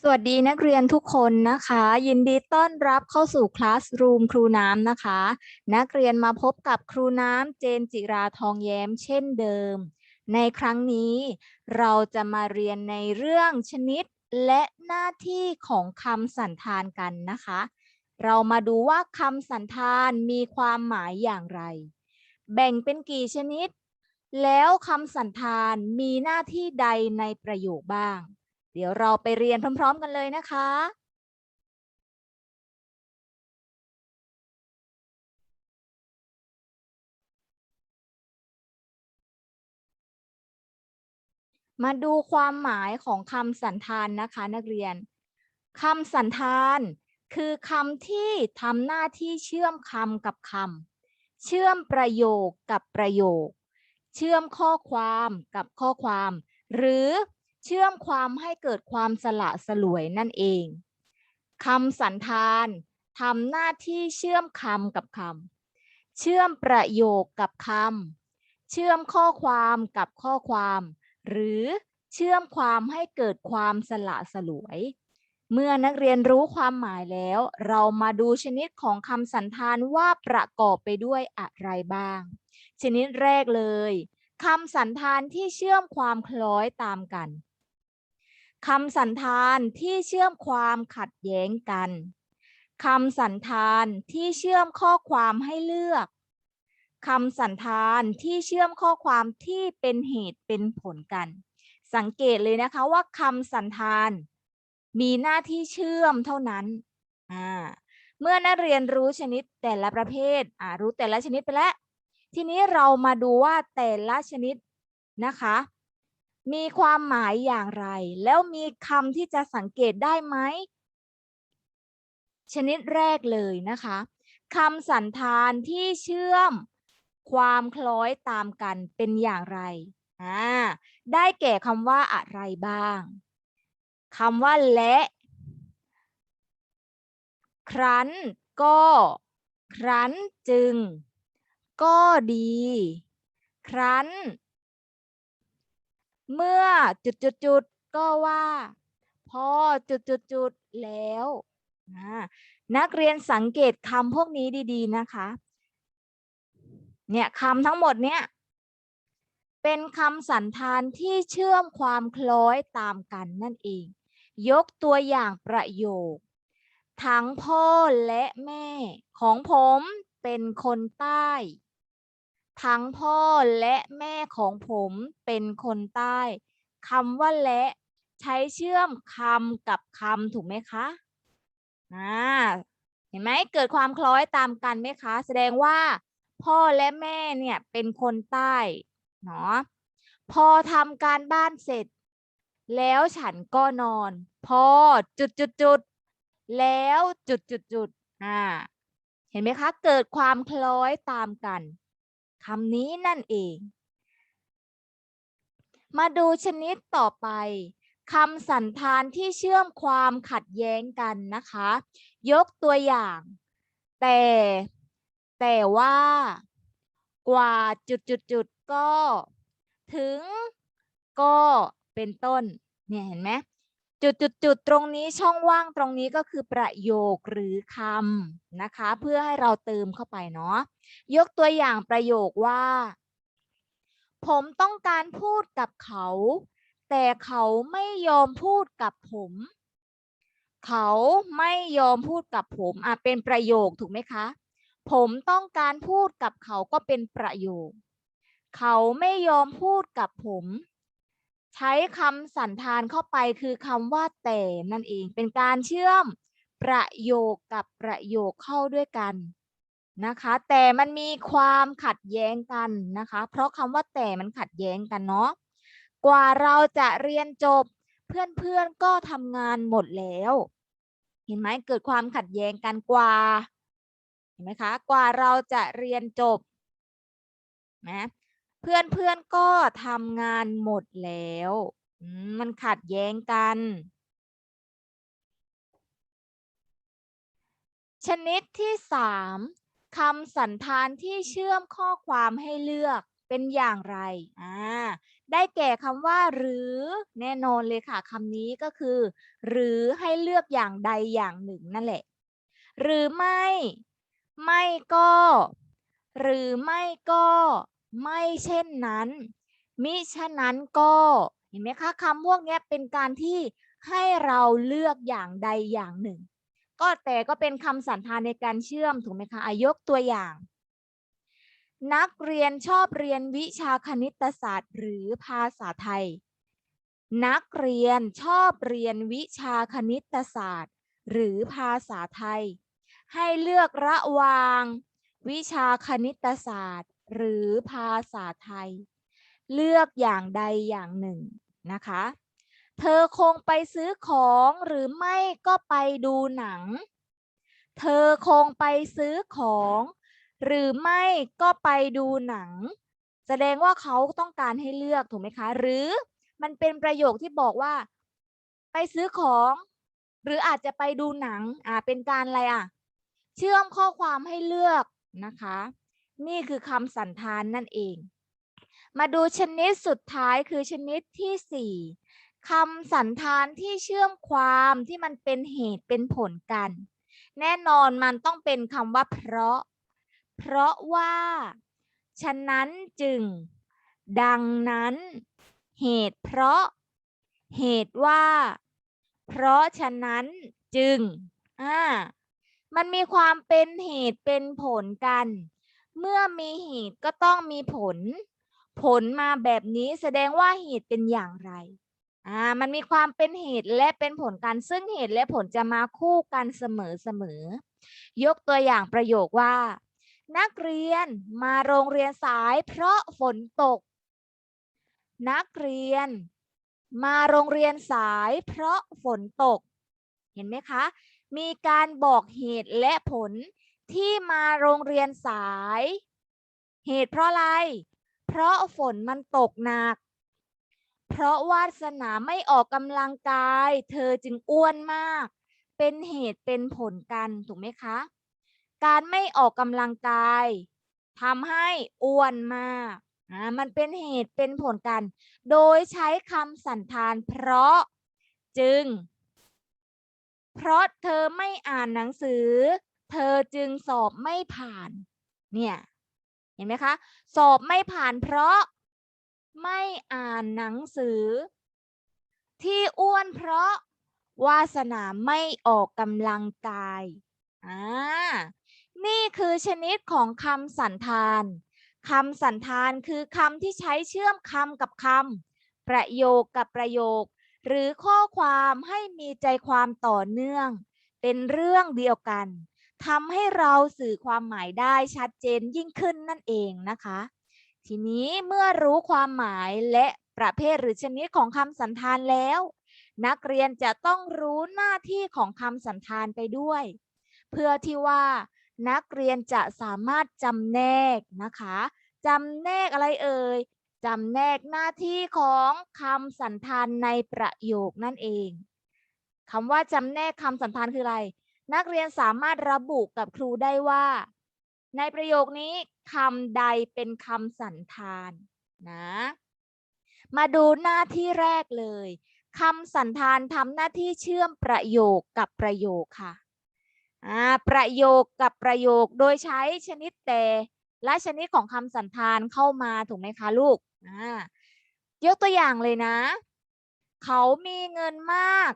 สวัสดีนักเรียนทุกคนนะคะ ยินดีต้อนรับเข้าสู่คลาสรูมครูน้ำนะคะ นักเรียนมาพบกับครูน้ำเจนจิราทองแย้มเช่นเดิม ในครั้งนี้เราจะมาเรียนในเรื่องชนิดและหน้าที่ของคำสันธานกันนะคะ เรามาดูว่าคำสันธานมีความหมายอย่างไร แบ่งเป็นกี่ชนิด แล้วคำสันธานมีหน้าที่ใดในประโยคบ้าง เดี๋ยวเราไปเรียนพร้อม ๆ กันเลยนะคะมาดูความหมายของคำสันธานนะคะ นักเรียนคำสันธานคือคำที่ทำหน้าที่เชื่อมคำกับคำเชื่อมประโยคกับประโยค เชื่อมข้อความกับข้อความ หรือ เชื่อมความให้เกิดความสละสลวยนั่นเองคำสันธานทำหน้าที่เชื่อมคำกับคำเชื่อมประโยคกับคำเชื่อมข้อความกับข้อความ หรือเชื่อมความให้เกิดความสละสลวย เมื่อนักเรียนรู้ความหมายแล้ว เรามาดูชนิดของคำสันธานว่าประกอบไปด้วยอะไรบ้าง ชนิดแรกเลยคำสันธานที่เชื่อมความคล้อยตามกัน คำสันธานที่เชื่อมความขัดแย้งกันคำสันธานที่เชื่อมข้อความให้เลือกคำสันธานที่เชื่อมข้อความที่เป็นเหตุเป็นผลกัน สังเกตเลยนะคะว่าคำสันธาน มีหน้าที่เชื่อมเท่านั้นอ่าเมื่อนักเรียนรู้ชนิดแต่ละประเภทอ่ารู้แต่ละชนิดไปแล้ว ทีนี้เรามาดูว่าแต่ละชนิดนะคะ มีความหมายอย่างไร แล้วมีคำที่จะสังเกตได้ไหม ชนิดแรกเลยนะคะคำสันธานที่เชื่อมความคล้อยตามกันเป็นอย่างไรอ่าได้แก่คำว่าอะไรบ้างคำว่าและ ครั้นก็ ครั้นจึง ก็ดี ครั้น เมื่อจุดจุดจุดๆก็ว่า พอจุดจุดจุดๆแล้วนักเรียนสังเกตคำพวกนี้ดี ๆ นะคะ เนี่ยคำทั้งหมดเนี่ย เป็นคำสันธานที่เชื่อมความคล้อยตามกันนั่นเอง ยกตัวอย่างประโยค ทั้งพ่อและแม่ของผมเป็นคนใต้ ทั้งพ่อและแม่ของผมเป็นคนใต้คำว่าและใช้เชื่อมคำกับคำถูกไหมคะอ่าเห็นไหมเกิดความคล้อยตามกันไหมคะ แสดงว่า พ่อและแม่เนี่ยเป็นคนใต้เนาะพอทำการบ้านเสร็จ แล้วฉันก็นอน พอจุดจุดจุดแล้วจุดจุดจุดอ่าเห็นไหมคะ เกิดความคล้อยตามกัน คำนี้นั่นเอง มาดูชนิดต่อไปคำสันธานที่เชื่อมความขัดแย้งกันนะคะ ยกตัวอย่าง แต่ แต่ว่า กว่าจุดจุดจุดก็ ถึง ก็เป็นต้น เนี่ยเห็นไหม จุดจุดจุดๆๆตรงนี้ช่องว่างตรงนี้ก็คือประโยคหรือคำนะคะ เพื่อให้เราเติมเข้าไปเนาะยกตัวอย่างประโยคว่า ผมต้องการพูดกับเขา แต่เขาไม่ยอมพูดกับผม เขาไม่ยอมพูดกับผมอะเป็นประโยคถูกไหมคะ ผมต้องการพูดกับเขาก็เป็นประโยค เขาไม่ยอมพูดกับผม ใช้คำสันธานเข้าไปคือคำว่าแต่นั่นเอง เป็นการเชื่อมประโยคกับประโยคเข้าด้วยกันนะคะ แต่มันมีความขัดแย้งกันนะคะ เพราะคำว่าแต่มันขัดแย้งกันเนาะกว่าเราจะเรียนจบเพื่อนๆก็ทำงานหมดแล้ว เห็นไหมเกิดความขัดแย้งกันกว่าเห็นไหมคะ กว่าเราจะเรียนจบนะ เพื่อนก็ทำงานหมดแล้วมมันขัดแย้งกัน ชนิดที่สามคำสันธานที่เชื่อมข้อความให้เลือกเป็นอย่างไร อ่า ได้แก่คำว่า หรือแน่นอนเลยค่ะคำนี้ก็คือ หรือให้เลือกอย่างใดอย่างหนึ่งนั่นแหละ หรือไม่ ไม่ก็ หรือไม่ก็ ไม่เช่นนั้น มิฉะนั้นก็เห็นไหมคะคำพวกนี้เป็นการที่ให้เราเลือกอย่างใดอย่างหนึ่ง ก็แต่ก็เป็นคำสันธานในการเชื่อมถูกไหมคะอายกตัวอย่าง นักเรียนชอบเรียนวิชาคณิตศาสตร์ หรือภาษาไทย นักเรียนชอบเรียนวิชาคณิตศาสตร์ หรือภาษาไทย ให้เลือกระหว่าง วิชาคณิตศาสตร์ หรือภาษาไทย เลือกอย่างใดอย่างหนึ่งนะคะ เธอคงไปซื้อของหรือไม่ก็ไปดูหนัง เธอคงไปซื้อของ หรือไม่ก็ไปดูหนัง แสดงว่าเขาต้องการให้เลือกถูกไหมคะ หรือมันเป็นประโยคที่บอกว่า ไปซื้อของ หรืออาจจะไปดูหนังอ่าเป็นการอะไรอะ เชื่อมข้อความให้เลือกนะคะ นี่คือคำสันธานนั่นเอง มาดูชนิดสุดท้ายคือชนิดที่สี่คำสันธานที่เชื่อมความที่มันเป็นเหตุเป็นผลกัน แน่นอนมันต้องเป็นคำว่าเพราะ เพราะว่า ฉะนั้นจึง ดังนั้น เหตุเพราะ เหตุว่า เพราะฉะนั้นจึง อ่า มันมีความเป็นเหตุเป็นผลกัน เมื่อมีเหตุก็ต้องมีผล ผลมาแบบนี้แสดงว่าเหตุเป็นอย่างไรอ่ามันมีความเป็นเหตุและเป็นผลกันซึ่งเหตุและผลจะมาคู่กันเสมอเสมอยกตัวอย่างประโยคว่า นักเรียนมาโรงเรียนสายเพราะฝนตก นักเรียน มาโรงเรียนสายเพราะฝนตก เห็นไหมคะ มีการบอกเหตุและผล ที่มาโรงเรียนสาย เหตุเพราะอะไร เพราะฝนมันตกหนัก เพราะวาสนาไม่ออกกำลังกาย เธอจึงอ้วนมาก เป็นเหตุเป็นผลกันถูกไหมคะ การไม่ออกกำลังกายทำให้อ้วนมากอ่ามันเป็นเหตุเป็นผลกัน โดยใช้คำสันธานเพราะจึง เพราะเธอไม่อ่านหนังสือ เธอจึงสอบไม่ผ่าน เนี่ย เห็นไหมคะ สอบไม่ผ่านเพราะไม่อ่านหนังสือ ที่อ้วนเพราะวาสนาไม่ออกกำลังกาย อ่า นี่คือชนิดของคำสันธานคำสันธานคือคำที่ใช้เชื่อมคำกับคำ ประโยคกับประโยค หรือข้อความให้มีใจความต่อเนื่อง เป็นเรื่องเดียวกัน ทำให้เราสื่อความหมายได้ชัดเจนยิ่งขึ้นนั่นเองนะคะ ทีนี้เมื่อรู้ความหมายและประเภทหรือชนิดของคำสันธานแล้ว นักเรียนจะต้องรู้หน้าที่ของคำสันธานไปด้วย เพื่อที่ว่า นักเรียนจะสามารถจำแนกนะคะจำแนกอะไรเอ่ยจำแนกหน้าที่ของคำสันธานในประโยคนั่นเองคำว่าจำแนกคำสันธานคืออะไร นักเรียนสามารถระบุกับครูได้ว่า ในประโยคนี้คำใดเป็นคำสันธานนะ มาดูหน้าที่แรกเลยคำสันธานทำหน้าที่เชื่อมประโยคกับประโยคค่ะประโยคกับประโยคโดยใช้ชนิดแต่และชนิดของคำสันธานเข้ามาถูกไหมคะลูกยกตัวอย่างเลยนะ เขามีเงินมาก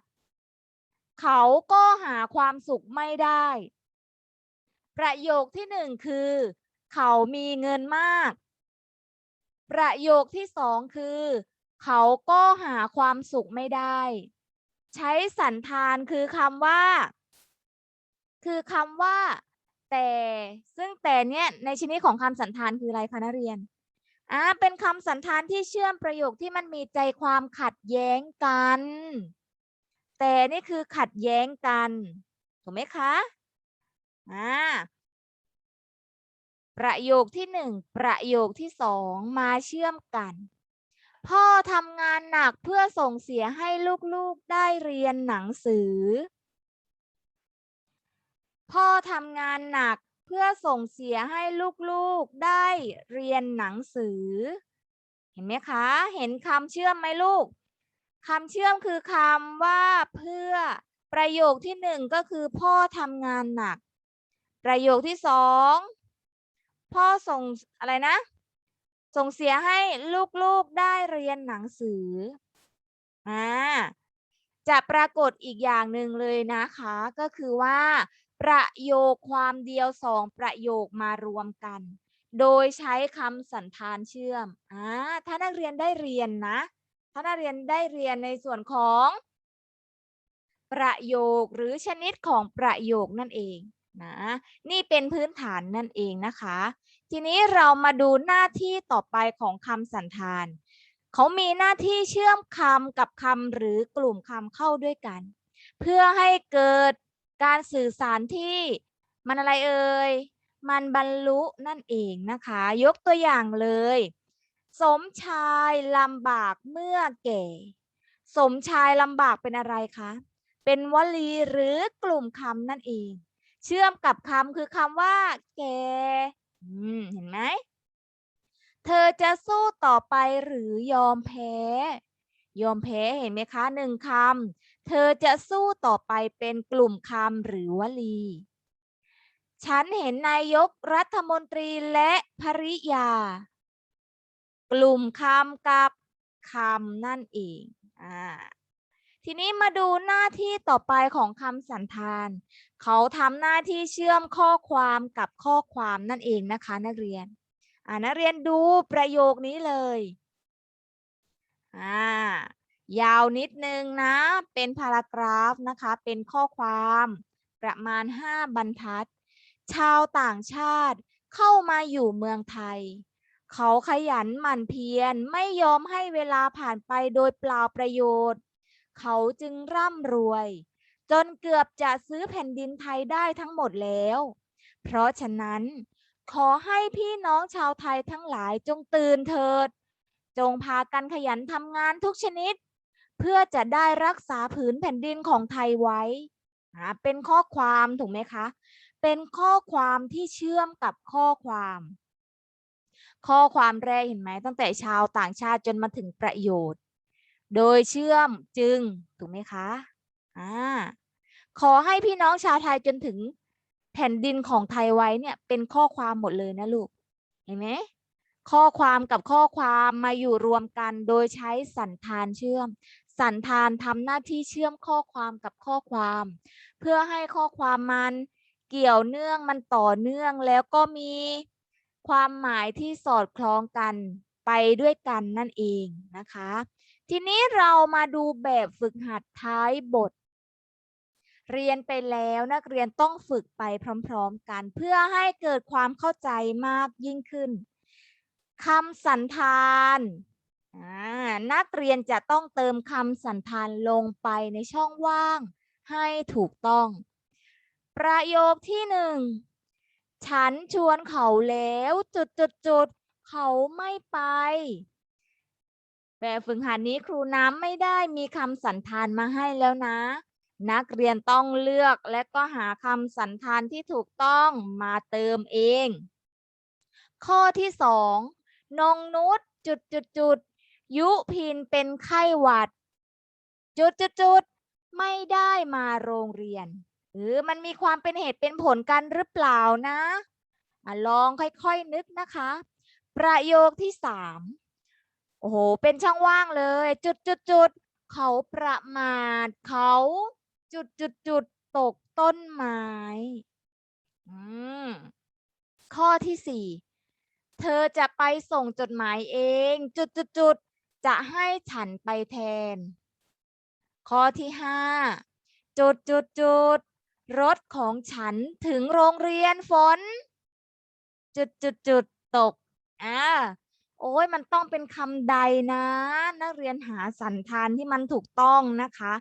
เขาก็หาความสุขไม่ได้ ประโยคที่หนึ่งคือ เขามีเงินมาก ประโยคที่สองคือ เขาก็หาความสุขไม่ได้ ใช้สันธานคือคำว่า คือคำว่า แต่ซึ่งแต่เนี้ยในชนิดของคำสันธานคืออะไรคะนักเรียนอ่าเป็นคำสันธานที่เชื่อมประโยคที่มันมีใจความขัดแย้งกัน แต่นี่คือขัดแย้งกัน ถูกไหมคะอ่าประโยคที่หนึ่งประโยคที่สองมาเชื่อมกัน พ่อทำงานหนักเพื่อส่งเสียให้ลูกๆได้เรียนหนังสือ พ่อทำงานหนักเพื่อส่งเสียให้ลูกๆได้เรียนหนังสือ เห็นไหมคะ เห็นคำเชื่อมไหมลูก คำเชื่อมคือคำว่าเพื่อประโยคที่หนึ่งก็คือพ่อทำงานหนัก ประโยคที่สองพ่อส่งอะไรนะ ส่งเสียให้ลูกๆได้เรียนหนังสืออ่าจะปรากฏอีกอย่างหนึ่งเลยนะคะ ก็คือว่า ประโยคความเดียวสองประโยคมารวมกัน โดยใช้คำสันธานเชื่อมอ่าถ้านักเรียนได้เรียนนะ ถ้านักเรียนได้เรียนในส่วนของ ประโยคหรือชนิดของประโยคนั่นเองนะนี่เป็นพื้นฐานนั่นเองนะคะ ทีนี้เรามาดูหน้าที่ต่อไปของคำสันธานเขามีหน้าที่เชื่อมคำกับคำหรือกลุ่มคำเข้าด้วยกัน เพื่อให้เกิดการสื่อสารที่มันอะไรเอ่ยมันบรรลุนั่นเองนะคะ ยกตัวอย่างเลย สมชายลำบากเมื่อแก่ สมชายลำบากเป็นอะไรคะ เป็นวลีหรือกลุ่มคำนั่นเอง เชื่อมกับคำคือคำว่า แก่เห็นไหม เธอจะสู้ต่อไปหรือยอมแพ้ ยอมแพ้เห็นไหมคะหนึ่งคำเธอจะสู้ต่อไปเป็นกลุ่มคำหรือวลี ฉันเห็นนายกรัฐมนตรีและภริยา กลุ่มคำกับคำนั่นเองอ่าทีนี้มาดูหน้าที่ต่อไปของคำสันธาน เขาทำหน้าที่เชื่อมข้อความกับข้อความนั่นเองนะคะ นักเรียนอ่านักเรียนดูประโยคนี้เลยอ่ายาวนิดนึงนะ เป็นพารากราฟนะคะ เป็นข้อความประมาณ 5 บรรทัด ชาวต่างชาติเข้ามาอยู่เมืองไทย เขาขยันหมั่นเพียรไม่ยอมให้เวลาผ่านไปโดยเปล่าประโยชน์ เขาจึงร่ำรวย จนเกือบจะซื้อแผ่นดินไทยได้ทั้งหมดแล้ว เพราะฉะนั้น ขอให้พี่น้องชาวไทยทั้งหลายจงตื่นเถิด จงพากันขยันทำงานทุกชนิด เพื่อจะได้รักษาผืนแผ่นดินของไทยไว้ เป็นข้อความถูกไหมคะ เป็นข้อความที่เชื่อมกับข้อความ ข้อความแรกเห็นไหมตั้งแต่ชาวต่างชาติจนมาถึงประโยชน์ โดยเชื่อมจึง ถูกไหมคะอ่าขอให้พี่น้องชาวไทยจนถึงแผ่นดินของไทยไว้เนี่ยเป็นข้อความหมดเลยนะลูก เห็นไหมข้อความกับข้อความมาอยู่รวมกันโดยใช้สันธานเชื่อม สันธานทำหน้าที่เชื่อมข้อความกับข้อความ เพื่อให้ข้อความมันเกี่ยวเนื่องมันต่อเนื่องแล้วก็มี ความหมายที่สอดคล้องกันไปด้วยกันนั่นเองนะคะ ทีนี้เรามาดูแบบฝึกหัดท้ายบท เรียนไปแล้วนักเรียนต้องฝึกไปพร้อมๆกัน เพื่อให้เกิดความเข้าใจมากยิ่งขึ้นคำสันธานนักเรียนจะต้องเติมคำสันธานลงไปในช่องว่างให้ถูกต้อง ประโยคที่หนึ่ง ฉันชวนเขาแล้วจุดจุดจุดเขาไม่ไป แบบฝึกหัดนี้ครูน้ำไม่ได้มีคำสันธานมาให้แล้วนะ นักเรียนต้องเลือกและก็หาคำสันธานที่ถูกต้องมาเติมเอง ข้อที่สองนงนุษจุดจุดจุดยุพินเป็นไข้หวัด จุดจุดจุดไม่ได้มาโรงเรียน หรือมันมีความเป็นเหตุเป็นผลกันหรือเปล่านะอะลองค่อยๆนึกนะคะ ประโยคที่สามโอ้โห เป็นช่องว่างเลย จุดจุดจุดเขาประมาทเขาจุดจุดจุดตกต้นไม้อืมข้อที่สี่เธอจะไปส่งจดหมายเอง จุดจุดจุดจะให้ฉันไปแทน ข้อที่ห้าจุดจุดจุด รถของฉันถึงโรงเรียนฝน จุดจุดจุดตกอ่าโอ้ยมันต้องเป็นคำใดนะ นักเรียนหาสันธานที่มันถูกต้องนะคะ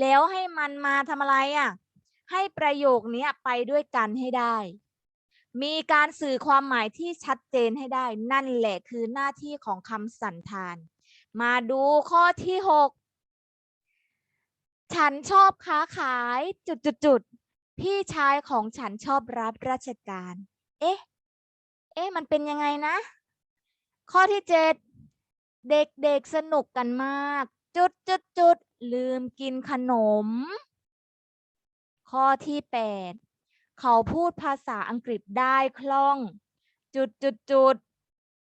แล้วให้มันมาทำอะไรอะ ให้ประโยคนี้ไปด้วยกันให้ได้ มีการสื่อความหมายที่ชัดเจนให้ได้ นั่นแหละคือหน้าที่ของคำสันธาน มาดูข้อที่หกฉันชอบค้าขายจุดจุดจุด พี่ชายของฉันชอบรับราชการ เอ๊ะ เอ๊ะ มันเป็นยังไงนะ ข้อที่เจ็ด เด็กๆสนุกกันมาก จุดจุดจุดลืมกินขนม ข้อที่แปด เขาพูดภาษาอังกฤษได้คล่อง จุดจุดจุด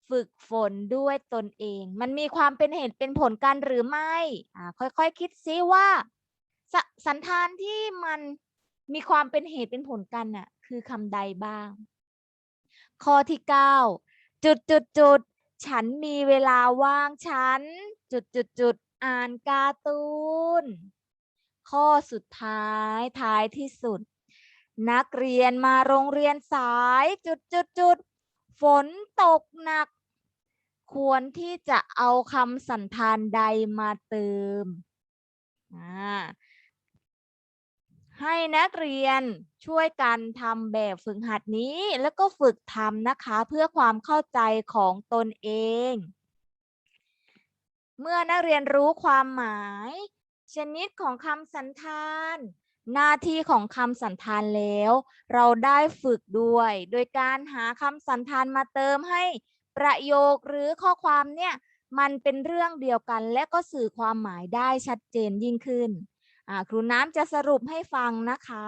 ฝึกฝนด้วยตนเอง มันมีความเป็นเหตุเป็นผลกันหรือไม่ อ่า ค่อยๆคคิดซิว่าสสันธานที่มัน มีความเป็นเหตุเป็นผลกันน่ะ คือคำใดบ้าง ข้อที่เก้าจุดจุดจุดฉันมีเวลาว่างฉัน จุดจุดจุดอ่านการ์ตูน ข้อสุดท้ายท้ายที่สุด นักเรียนมาโรงเรียนสาย จุดจุดจุดฝนตกหนัก ควรที่จะเอาคำสันธานใดมาเติมอ่า ให้นักเรียนช่วยกันทำแบบฝึกหัดนี้ แล้วก็ฝึกทำนะคะเพื่อความเข้าใจของตนเอง เมื่อนักเรียนรู้ความหมาย ชนิดของคำสันธาน หน้าที่ของคำสันธานแล้ว เราได้ฝึกด้วย โดยการหาคำสันธานมาเติมให้ประโยคหรือข้อความเนี่ยมันเป็นเรื่องเดียวกันและก็สื่อความหมายได้ชัดเจนยิ่งขึ้น ครูน้ำจะสรุปให้ฟังนะคะ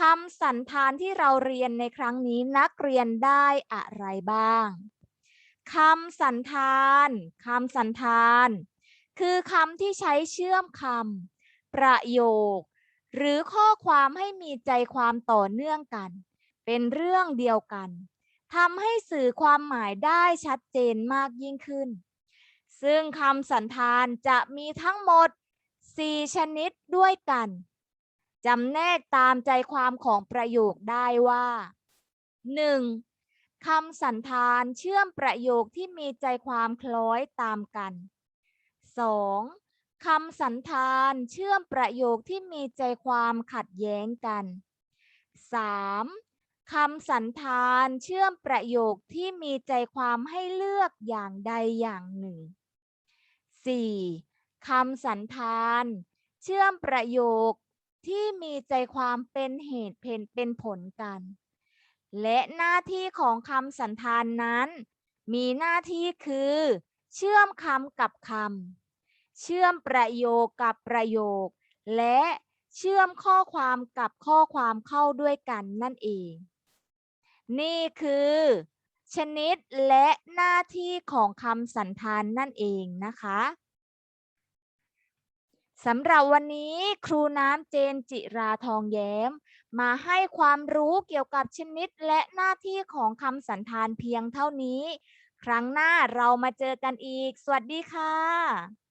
คำสันธานที่เราเรียนในครั้งนี้นักเรียนได้อะไรบ้างคำสันธานคำสันธาน คือคำที่ใช้เชื่อมคำประโยค หรือข้อความให้มีใจความต่อเนื่องกัน เป็นเรื่องเดียวกันทำให้สื่อความหมายได้ชัดเจนมากยิ่งขึ้น ซึ่งคำสันธานจะมีทั้งหมด 4ชนิดด้วยกันจำแนกตามใจความของประโยคได้ว่า 1. คำสันธานเชื่อมประโยคที่มีใจความคล้อยตามกัน 2. คำสันธานเชื่อมประโยคที่มีใจความขัดแย้งกัน 3. คำสันธานเชื่อมประโยคที่มีใจความให้เลือกอย่างใดอย่างหนึ่ง 4. คำสันธาน เชื่อมประโยคที่มีใจความเป็นเหตุเพนเป็นผลกัน และหน้าที่ของคำสันธานนั้น มีหน้าที่คือ เชื่อมคำกับคำเชื่อมประโยคกับประโยค และเชื่อมข้อความกับข้อความเข้าด้วยกันนั่นเอง นี่คือ ชนิดและหน้าที่ของคำสันธานนั่นเองนะคะ สำหรับวันนี้ครูน้ำเจนจิราทองแย้ม มาให้ความรู้เกี่ยวกับชนิดและหน้าที่ของคำสันธานเพียงเท่านี้ ครั้งหน้าเรามาเจอกันอีก สวัสดีค่ะ